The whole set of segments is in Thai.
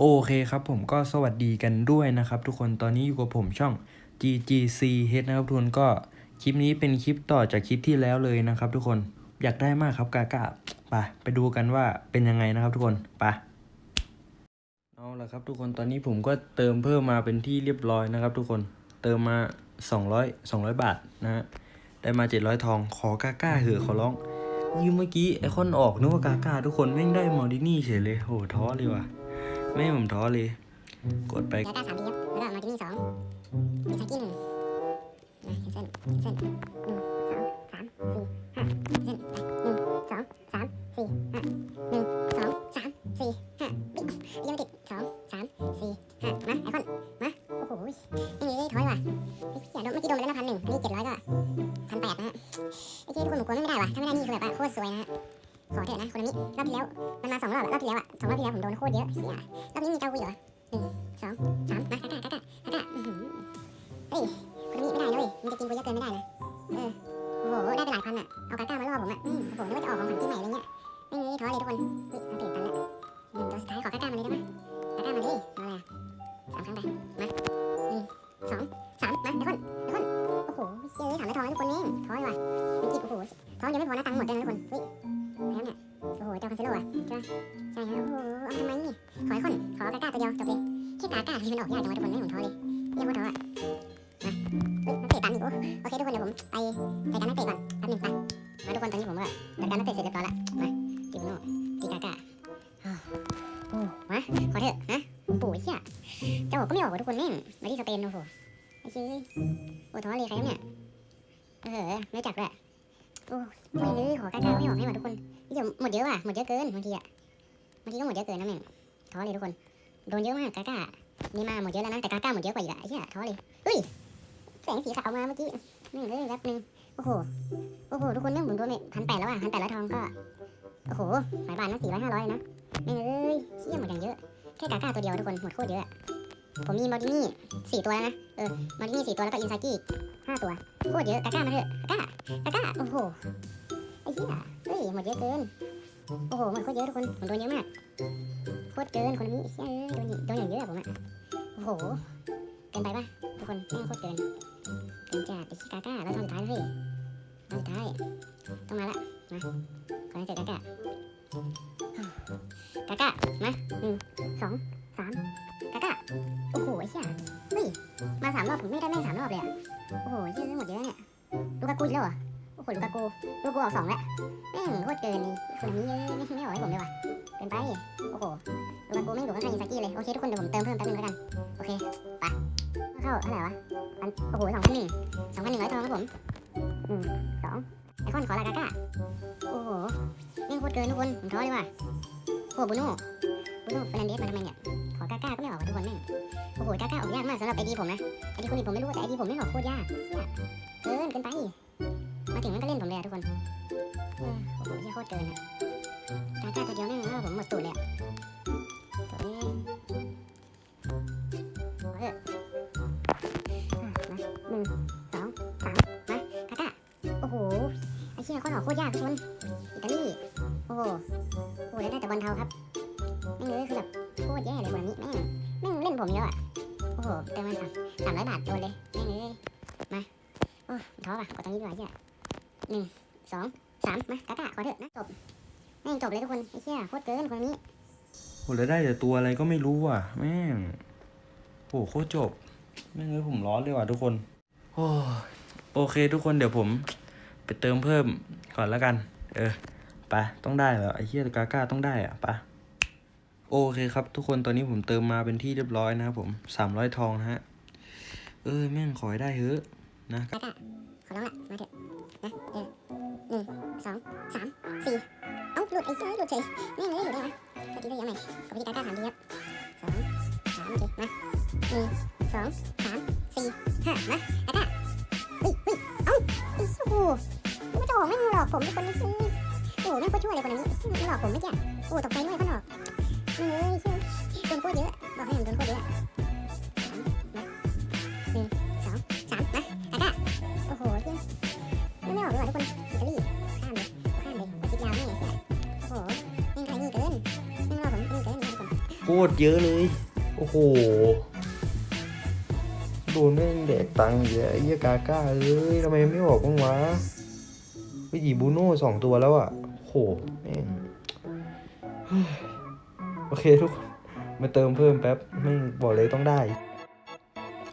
โอเคครับผมก็สวัสดีกันด้วยนะครับทุกคนตอนนี้อยู่กับผมช่อง GGC H นะครับทุกคนก็คลิปนี้เป็นคลิปต่อจากคลิปที่แล้วเลยนะครับทุกคนอยากได้มากครับกากาไปไปดูกันว่าเป็นยังไงนะครับทุกคนไปเอาละครับทุกคนตอนนี้ผมก็เติมเพิ่มมาเป็นที่เรียบร้อยนะครับ ทุกคนเติมมา 200 200 บาทนะฮะได้มา 700 ทองขอกากาเหอะขอร้องยืมเมื่อกี้ไอคอนออกนึกว่ากากาทุกคนแม่งได้มอดินี่เฉยเลยโหท้อเลยว่ะ แม่งผมท้อเลย กดไปแล้วก็สามทีครับแล้วก็มาที่นี่สองมีซักกี้หนึ่งนะเส้นเส้นหนึ่งสองสามสี่ห้าเส้นไปหนึ่งสองสามสี่ห้าหนึ่งสองสามสี่ห้าบิ๊กยังไม่ติดสองสามสี่ห้ามาไอคอนมาโอ้โหไม่มีถอยว่ะอย่าโดนเมื่อกี้โดนไปแล้วนะพันหนึ่งอันนี้เจ็ดร้อยก็พันแปดนะฮะไอ้เจ๊ทุกคนผมกลัวไม่ได้ว่ะถ้าไม่ได้นี่คือแบบว่าโคตรสวยนะฮะ ขอเถอะนะคนนี้รอบที่แล้วมันมาสองรอบอะรอบที่แล้วอะสองรอบที่แล้วผมโดนโคตรเยอะเสียรอบนี้มีเจ้ากูเหรอหนึ่งสองสามมากากากากากาอื้อหือเฮ้ยคนนี้ไม่ได้นะเลยมันจะกินกูเยอะเกินไม่ได้นะ ที่มันออกยากจังวะทุกคนไม่ผมท้อเลยเรียกว่าท้ออะมาเฮ้ยนักเตะตันอีกโอ้โอเคทุกคนเดี๋ยวผมไปไปการนักเตะก่อนแป๊บนึงไปมาทุกคนตอนนี้ผมก็จัดการนักเตะเสร็จเรียบร้อยละมาจิมโน่ เมื่อกี้นี่เลยแป๊บนึงโอ้โหโอ้โหทุกคนเนี่ยผมโดนไปพันแปดแล้วอะพันแปดแล้วทองก็โอ้โหหลายบาทนะสี่ร้อยห้าร้อยนะนี่เลยเชี่ยหมดอย่างเยอะแค่กาก้าตัวเดียวทุกคนหมดโคตรเยอะอะผมมีมอดินี่สี่ตัวแล้วนะเออมอดินี่สี่ตัวแล้วก็อินซากิห้าตัวโคตรเยอะกาก้ามาเถอะกาก้ากาก้าโอ้โหไอ้เหี้ยเฮ้ยหมดเยอะเกินโอ้โหหมดโคตรเยอะทุกคนผมโดนเยอะมากโคตรเกินคนนี้เฮ้ยโดนโดนอย่างเยอะอะผมอะโอ้โหเกินไปปะทุกคนแม่งโคตรเกิน เกินจัดไอ้กาก้าแล้วตอนสุดท้ายแล้วเฮ้ยตอนสุดท้ายต้องมาละมาขอให้เจอกาก้ากาก้ามาหนึ่งสองสามกาก้าโอ้โหไอ้เหี้ยเฮ้ยมาสามรอบผมไม่ได้แม่งสามรอบเลยอะโอ้โหเหี้ยอะหมดเยอะเนี่ยลูกากูอีกแล้วเหรอโอ้โหลูกากูลูกกูออกสองแล้วแม่งโคตรเกินนี่คนนี้ไม่ไม่ออกให้ผมเลยว่ะเกินไปโอ้โหลูกากูไม่งดูข้างๆอินซากิเลยโอเคทุกคนเดี๋ยวผมเติมเพิ่มแป๊บนึงแล้วกันโอเคไปเข้าเท่าไหร่วะ นโอ้โหสองพันหนึ่งสองพันหนึ่งร้อยทองครับผมหนึ่งสองไอคอนขอลากาก้าโอ้โหแม่โคตรเกินทุกคนผมท้อเลยว่ะโอ้โหบูโน่บูโน่เฟรนเดสมาทำไมเนี่ยขอกาก้าก็ไม่ออกว่ะทุกคนแม่งโอ้โหกาก้าออกยากมากสำหรับไอดีผมนะไอดีคนอื่นผมไม่รู้แต่ไอดีผมไม่ออกโคตรยากเกินเกินไปมาถึงมันก็เล่นผมเลยอะทุกคนเออโอ้โหที่โคตรเกินอะกาก้าตัวเดียวแม่งผมหมดตูดเลยอะ ผมเยอะอะ โอ้โหเติมมาสามสามร้อยบาทโดนเลยแม่งเลย มา โอ้ท้อป่ะกดตรงนี้ดีกว่าเชี่ยหนึ่งสองสามมากาก้าขอเถอะนะจบแม่งจบเลยทุกคนไอ้เชี่ยโคตรเกินคนนี้โหแล้วได้แต่ตัวอะไรก็ไม่รู้ว่ะ แม่งโหโคตรจบ แม่งเลยผมร้อนเลยว่ะทุกคน โอ้โอเคทุกคนเดี๋ยวผมไปเติมเพิ่มก่อนแล้วกัน เออไปต้องได้แล้วไอ้เหี้ยกาก้าต้องได้อะไป โอเคครับ ทุกคนตอนนี้ผมเติมมาเป็นที่เรียบร้อยนะครับผมสามร้อยทองนะฮะ เออแม่งขอให้ได้เถอะนะกาก้ขอร้องละมาเถอะนะเออหนึ่งสองสามสี่เอ้าหลุดไอ้เจ้ยหลุดเฉยแม่งเลยหลุดได้ไหมสวัสดีได้ยังไงขอบคุณกาก้าสามทีครับสองสามโอเคมาหนึ่งสองสามสี่ห้ามากาก้าเฮ้ยเฮ้ยเอ้าไอ้โอ้โหไม่จะออกแม่งหลอกผมเป็นคนนี้โอ้โหแม่งโคตรชั่วเลยคนนี้มันหลอกผมเมื่อกี้โอ้ตกใจด้วยคนหลอก เลยโดนโคตรเยอะ บอกให้ผมโดนโคตรเยอะหนึ่งสองสามมากาก้าโอ้โหเหี้ยไม่ไม่ออกเลยทุกคนอิตาลีข้ามเลยข้ามเลยคิดยาวนี่เหี้ยโอ้โหแม่งไกลนี่เกินแม่งรอผมนี่เกินทุกคนตรเยอะเลย โอ้โหโดนแม่งแดกตังค์เยอะไอ้เหี้ยกาก้าเอ้ยทำไมไม่ออกบ้างวะไปหยิบบูโน่สองตัวแล้วอะโอ้โหแม่ง โอเคทุกคนมาเติมเพิ่มแป๊บไม่บอกเลยต้องได้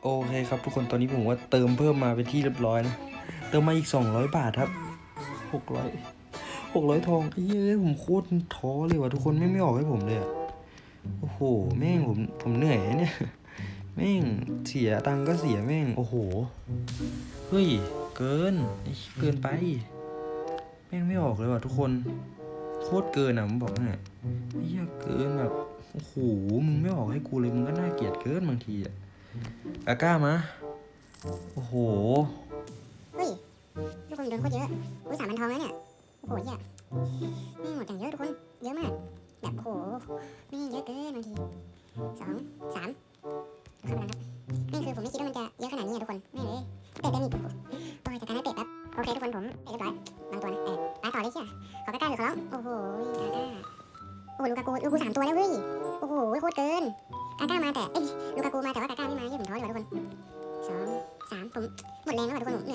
โอเคครับทุกคนตอนนี้ผมว่าเติมเพิ่มมาเป็นที่เรียบร้อยนะเติมมาอีกสองร้อยบาทครับหกร้อยหกร้อยทองไอ้เย้ยผมโคตรท้อเลยว่ะทุกคนไม่ไม่ออกให้ผมเลยอะโอ้โหแม่งผมผมเหนื่อยเนี่ยแม่งเสียตังค์ก็เสียแม่งโอ้โหเฮ้ยเกินเกินไป แม่งไม่ออกเลยว่ะทุกคน โคตรเกินอะผมบอกให้ไอ้เหี้ยเกินแบบโอ้โหมึงไม่ออกให้กูเลยมึงก็น่าเกลียดเกินบางทีอะอาก้ามาโอ้โหเฮ้ยทุกคนโดนโคตรเยอะอุ้ยสามพันทองแล้วเนี่ยโอ้โหเหี้ยแม่หมดอย่างเยอะทุกคนเยอะมากแบบโอ้โหแม่เยอะเกินบางทีสองสามเข้าไปแล้วครับนี่คือผมไม่คิดว่ามันจะเยอะขนาดนี้อะทุกคนแม่เลยเตะเต็มอีกโอ้ยจัดการให้เตะแป๊บโอเคทุกคนผมเตะเรียบร้อยบางตัวนะเออตายต่อเลยเชีย หลูกากูลูกกูสามตัวแล้วเว้ย โอ้โหโคตรเกินกาก้ามาแต่เอ้ยลูกากูมาแต่ว่ากาก้าไม่มาเยี่ยผมท้อเลยว่ะทุกคนสองสามผมหมดแรงแล้วว่ะทุกคนผมเหนื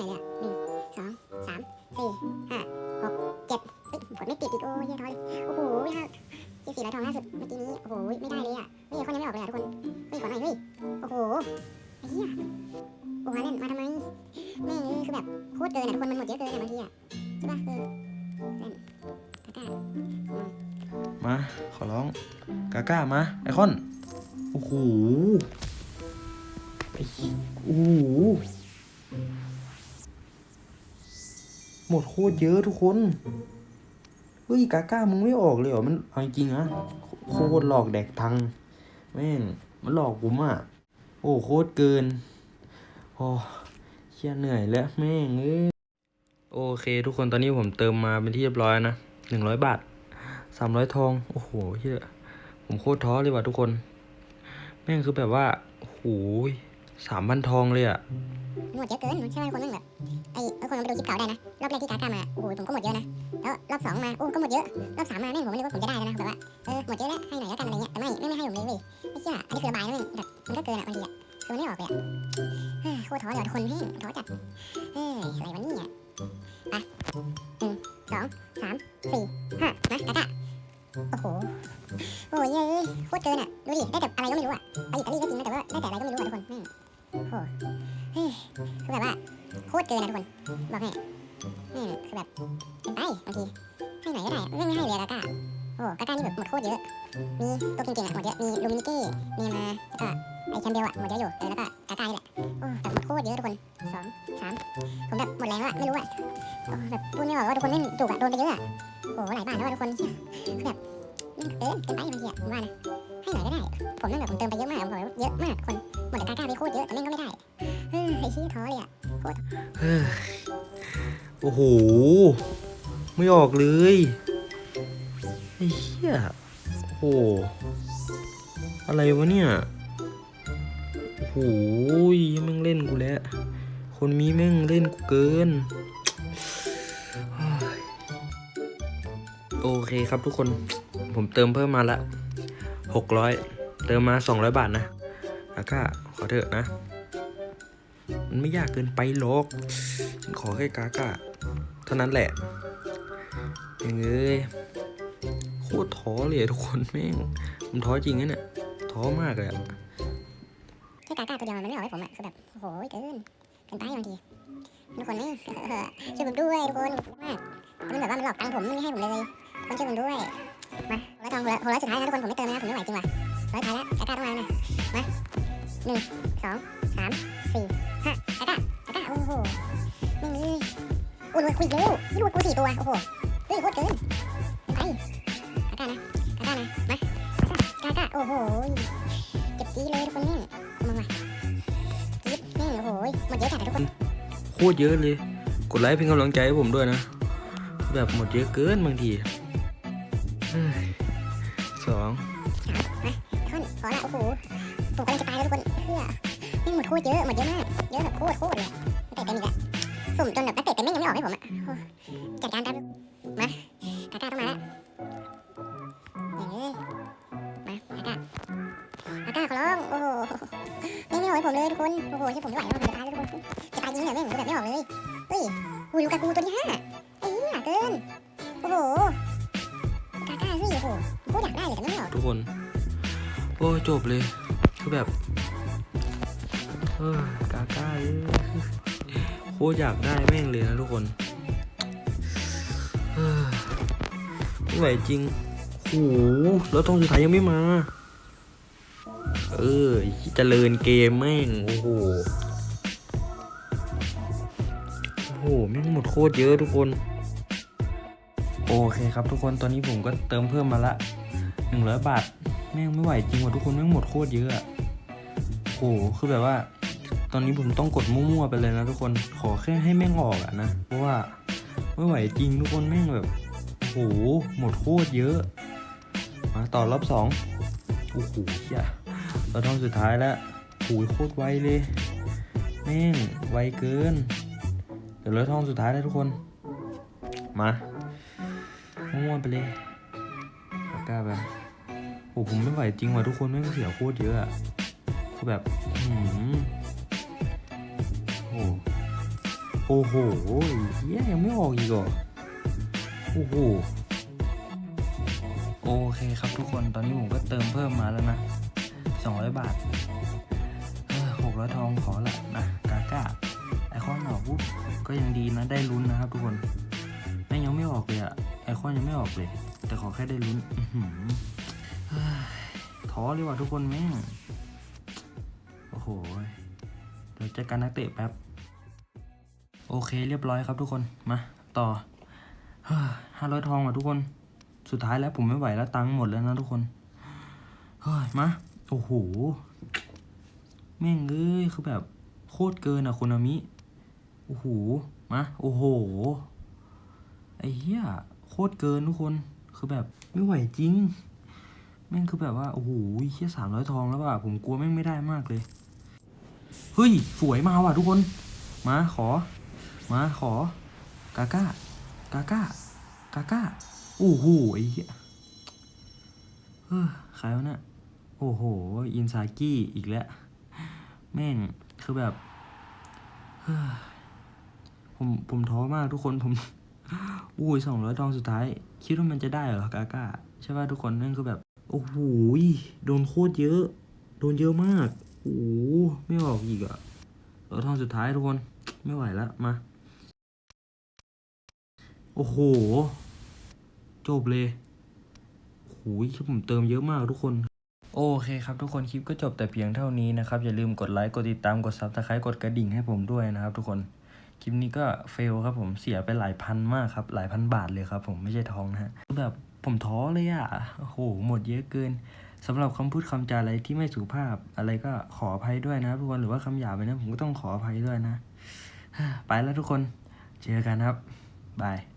่อย มาขอร้องกาก้ามาไอคอนโอ้โหโอ้โหหมดโคตรเยอะทุกคนเฮ้ยกาก้ามึงไม่ออกเลยเหรอมันเอาจริงนะโคตรหลอกแดกทังแม่งมันหลอกผมอะโอ้โคตรเกินโอ้เชี่ยเหนื่อยแล้วแม่งเอ้ยโอเค ทุกคนตอนนี้ผมเติมมาเป็นที่เรียบร้อยนะหนึ่งร้อยบาท สามร้อยทอง โอ้โหเฮียผมโคตรท้อเลยว่ะทุกคน แม่งคือแบบว่าโอ้โหสามพันทองเลยอะหมดเยอะเกินใช่ไหมคนนึงแบบไอ้คนมาดูคลิปเก่าได้นะ รอบแรกที่กาก้ามาโอ้โหผมก็หมดเยอะนะ แล้วรอบสองมา โอ้ก็หมดเยอะ รอบสามมาแม่งผมไม่รู้ว่าผมจะได้แล้วนะแบบว่า เออหมดเยอะแล้วให้หน่อยแล้วกันอะไรเงี้ย แต่ไม่ไม่ไม่ให้ผมเลยเว้ยไม่เชื่ออันนี้คือระบายนะแม่งแบบมันก็เกินอะบางทีอะคือมันไม่ออกเลยอะโคตรท้อเลยว่ะทุกคนแม่งท้อจัดเฮ้ยอะไรวะเนี่ยไปหนึ่งสองสามสี่ มดโคตรเยอะ มีตัวเก่งๆอะหมดเยอะ มีลูมินิเก้เนมาแล้วก็ไอแคมเบลอะหมดเยอะอยู่เออแล้วก็กาก้านี่แหละ โอ้แต่หมดโคตรเยอะทุกคนสองสามผมแบบหมดแรงแล้วอะไม่รู้อะโอ้แบบพูดไม่ออกว่าทุกคนไม่จุกอะโดนไปเยอะอะโอ้หลายบาทแล้วอะทุกคนแบบเกินเกินไปบางทีอะผมว่านะให้หน่อยก็ได้ ผมนั่นแบบผมเติมไปเยอะมากผมบอกเลยว่าเยอะมากคนหมดแต่กาก้าไปโคตรเยอะแต่แม่งก็ไม่ได้เฮ้ยไอ้ชี้ท้อเลยอะเฮ้ยโอ้โห ไม่ออกเลย อ้เหี้ยโอ้หอะไรวะเนี่ยโอ้โหแม่งเล่นกูแล้ว คนมีแม่งเล่นกูเกิน โอเคครับทุกคน ผมเติมเพิ่มมาละหกร้อยเติมมาสองร้อยบาทนะแล้วก็ขอเถอะนะ มันไม่ยากเกินไปหรอก ฉันขอแค่กากาเท่านั้นแหละยังเอ้ย คตรท้อเลยทุกคนแม่งผมท้อจริงนะเนี่ยท้อมากเลยอะแค่กากาตัวเดียวมันไม่ออกให้ผมอะคือแบบโอ้โหเกินเกินไปบางทีทุกคนไม่ช่วยผมด้วยทุกคนมากมันแบบว่ามันหลอกตังค์ผมไม่ให้ผมเลยคนช่วยผมด้วยมาหัวทองหัวหัวสุดท้ายนะทุกคนผมไม่เติมนะผมไม่ไหวจริงว่ะร้อยท้ายแล้วกาก้าต้องมานะมาหนึ่งสองสามสี่ห้ากากากาก้าโอ้โหไม่งเลยอุ้ยคุยเร็วนี่ดูกูสี่ตัวโอ้โหเฮ้ยโคตรเกิน คตรเยอะเลย กดไลค์เป็นกำลังใจให้ผมด้วยนะ แบบหมดเยอะเกินบางทีสองท่อนพอละโอ้โหผมกำลังจะตายแล้วทุกคนเพื่อแม่หมดโคตรเยอะหมดเยอะมากเยอะแบบโคตรโคตรเลยอะนักเตะเต็มอีกอะสุ่มจนแบบนักเตะเต็มแม่งยังไม่ออกให้ผมอะจัดการครับมากาก้าต้องมาแล้วเฮ้ยมากาก้าาก้าขอร้องโอ้โหไม่ไม่ออกให้ผมเลยทุกคนโอ้โหที่ผมไม่ไหวแล้วผมจะตายแล้วทุกคน เลยเฮ้ยหูลูกากูตัวที่ห้าไอ้เหี้ยเกิน โอ้โหกาก้าเฮ้ยโอ้โหกูอยากได้เลยแต่ไม่ออกทุกคน โอ้ยจบเลยคือแบบเออกาก้าเอ้ยโคตรอยากได้แม่งเลยนะทุกคนเออไม่ไหวจริงโอ้โหแล้วตรงสุดท้ายยังไม่มา เออเจริญเกมแม่ง โอ้โห โอ้โหแม่งหมดโคตรเยอะทุกคน โอเคครับทุกคนตอนนี้ผมก็เติมเพิ่มมาละหนึ่งร้อยบาท แม่งไม่ไหวจริงว่ะทุกคนแม่งหมดโคตรเยอะอะโหคือแบบว่า ตอนนี้ผมต้องกดมั่วๆไปเลยนะทุกคนขอแค่ให้แม่งออกอะนะเพราะว่าไม่ไหวจริงทุกคนแม่งแบบโหหมดโคตรเยอะมาต่อรอบสองโอ้โหเฮียเราต้องสุดท้ายแล้วโอ้ยโคตรไวเลยแม่งไวเกิน เดี๋ยวเราท่องสุดท้ายแล้วทุกคน มาม่วๆไปเลยปากกาไปโอ้ผมไม่ไหวจริงว่ะทุกคนแม่งเสียโคตรเยอะอะคือแบบหืมโอ้โอ้โหเฮียยังไม่ออกอีกเหรอโอ้โหโอเคครับทุกคนตอนนี้ผมก็เติมเพิ่มมาแล้วนะ 200 บาทหกร้อยทองขอละนะกาก้า ไอคอนออกปุ๊บก็ยังดีนะได้ลุ้นนะครับทุกคนแม่งยังไม่ออกเลยอะไอคอนยังไม่ออกเลย แต่ขอแค่ได้ลุ้นท้อหือท้อเลยว่ะทุกคนแม่งโอ้โหเดี๋ยวจัดการนักเตะแป๊บโอเคเรียบร้อยครับทุกคนมาต่อห้าร้อยทองว่ะทุกคนสุดท้ายแล้วผมไม่ไหวแล้วตังค์หมดแล้วนะทุกคนเฮ้ยมาโอ้โหแม่งเอ้ยคือแบบ โคตรเกินอะคุณอามิ โอ้โห มา โอ้โห ไอ้เหี้ย โคตรเกินทุกคน คือแบบไม่ไหวจริง แม่งคือแบบว่า โอ้โหเชี่ยสามร้อยทองแล้วว่ะ ผมกลัวแม่งไม่ได้มากเลย เฮ้ย สวยมาว่ะทุกคน มาขอ มาขอ กาก้า กาก้า กาก้า โอ้โห ไอ้เหี้ยเฮ้อใครวะเนี่ยโอ้โห อินซากิอีกแล้ว แม่ง คือแบบผมผมท้อมากทุกคนผมอุ้ยสองร้อยทองสุดท้าย คิดว่ามันจะได้เหรอกาก้าใช่ป่ะทุกคนนั่นคือแบบ โอ้โหโดนโคตรเยอะ โดนเยอะมากโอ้ไม่ออกอีกอะเออทองสุดท้ายทุกคนไม่ไหวล้วมา โอ้โห จบเลยโอ้โหผมเติมเยอะมากทุกคน โอเคครับทุกคนคลิปก็จบแต่เพียงเท่านี้นะครับ อย่าลืมกดไลค์กดติดตามกดซับสไครต์กดกระดิ่งให้ผมด้วยนะครับทุกคนคลิปนี้ก็เฟลครับผมเสียไปหลายพันมากครับ หลายพันบาทเลยครับผมไม่ใช่ทองนะฮะแบบผมท้อเลยอะโอ้โหหมดเยอะเกินสำหรับคำพูดคำจาอะไรที่ไม่สุภาพอะไรก็ขออภัยด้วยนะทุกคนหรือว่าคำหยาบไปนะผมก็ต้องขออภัยด้วยนะ ไปแล้วทุกคนเจอกันครับบาย